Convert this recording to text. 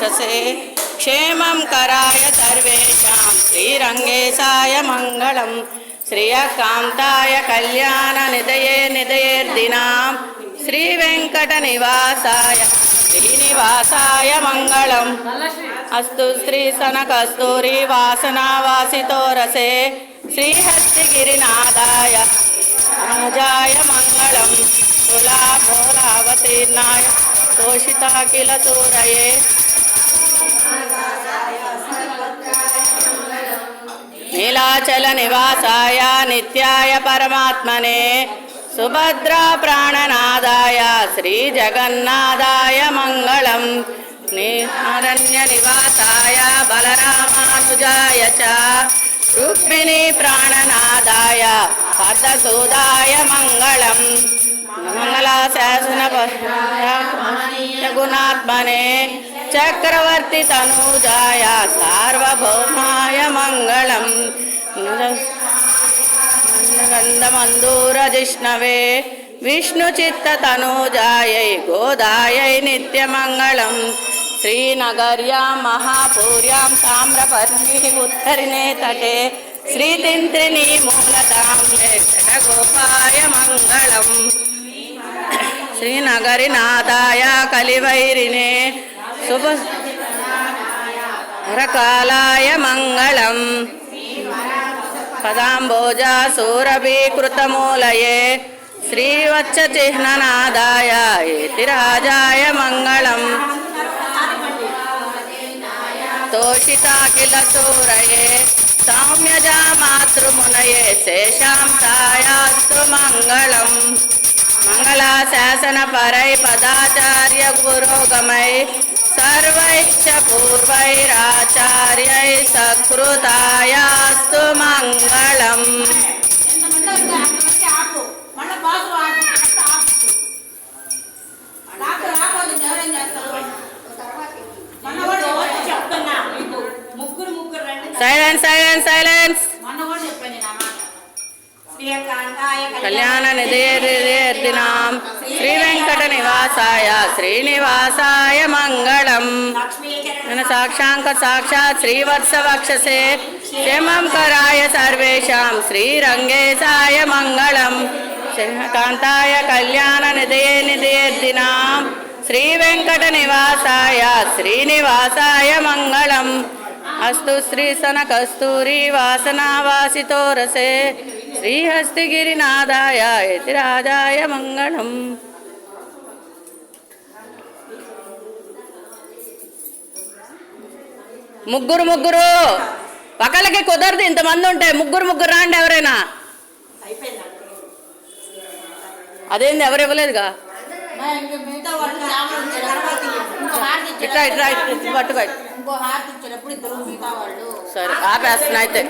वक्षसे क्षेमं कराय सर्वेषां श्रीरङ्गेशाय मङ्गलं श्रियकान्ताय कल्याणनिधये निधयेर्दिनां श्रीवेङ्कटनिवासाय श्रीनिवासाय मङ्गलम् अस्तु श्रीसनकस्तूरी वासनावासितो रसे श्रीहस्तिगिरिनादाय अनुजाय मङ्गलं तुलाभोलावतीर्णाय तोषिता किल सूरये नीलाचलनिवासाय नित्याय परमात्मने सुभद्रा प्राणनादाय श्रीजगन्नाथाय मङ्गलम् अरण्यनिवासाय बलरामानुजाय च रुक्मिणी प्राणनादाय पद्मसूदाय मङ्गलम् मङ्गलाशासन गुणात्मने चक्रवर्ति तनूजाय सार्वभौमाय मङ्गलम् गन्धमन्दूरजिष्णवे विष्णुचित्ततनूजायै गोदायै नित्यमङ्गलम् श्रीनगर्यां महापूर्यां ताम्रपर्णिः उत्तरिणे तटे श्रीतिन्त्रिणी मूलतां गोपाय मङ्गलम् श्रीनगरिनाथाय कलिवैरिणे शुभ हरकालाय मङ्गलम् పదాంబోజాసూరభీకృతమూలయే. శ్రీవత్సచిహ్ననాదాయ ఏతిరాజాయ మంగళం. తోషితాఖిలసూరయే. సౌమ్యజా మాతృమునయే శేషాం సాయాస్తు మంగళం. మంగళాశాసన పరై పదాచార్య గురోగమై సర్వ पुरोगमै सर्वैश्च पूर्वैराचार्यै सकृतायास्तु मङ्गलम् ఎంతమంది ఉంటే అంతమంది ఆపు మళ్ళీ బాసు ఆపు ఆపు డాక్టర్ ఆపోదు ఎవరేం చేస్తారు మనవాడు వచ్చి చెప్తున్నా మీకు ముగ్గురు ముగ్గురు రండి సైలెన్స్ సైలెన్స్ సైలెన్స్ మనవాడు చెప్పండి నా మాట శ్రీకాంతాయ కళ్యాణ నిధేర్దినాం శ్రీ వెంకట నివాసాయ శ్రీనివాసాయ మంగళం మన సాక్షాంక సాక్షాత్ శ్రీవత్స వక్షసే క్షేమం కరాయ సర్వేషాం శ్రీరంగే సాయ మంగళం కాంతాయ కళ్యాణ నిధయే నిధేర్దినాం శ్రీ వెంకట నివాసాయ శ్రీనివాసాయ మంగళం అస్తు శ్రీ సనకస్తూరి వాసనావాసితో రసే శ్రీహస్తిగిరినాథాయ యతిరాజాయ మంగళం ముగ్గురు ముగ్గురు ఒకళ్ళకి కుదరదు ఇంతమంది ఉంటాయి ముగ్గురు ముగ్గురు రాండి ఎవరైనా అదేంది ఎవరు ఇవ్వలేదుగా ఇట్లా ఇట్లా పట్టుకో సరే ఆపేస్తున్నా అయితే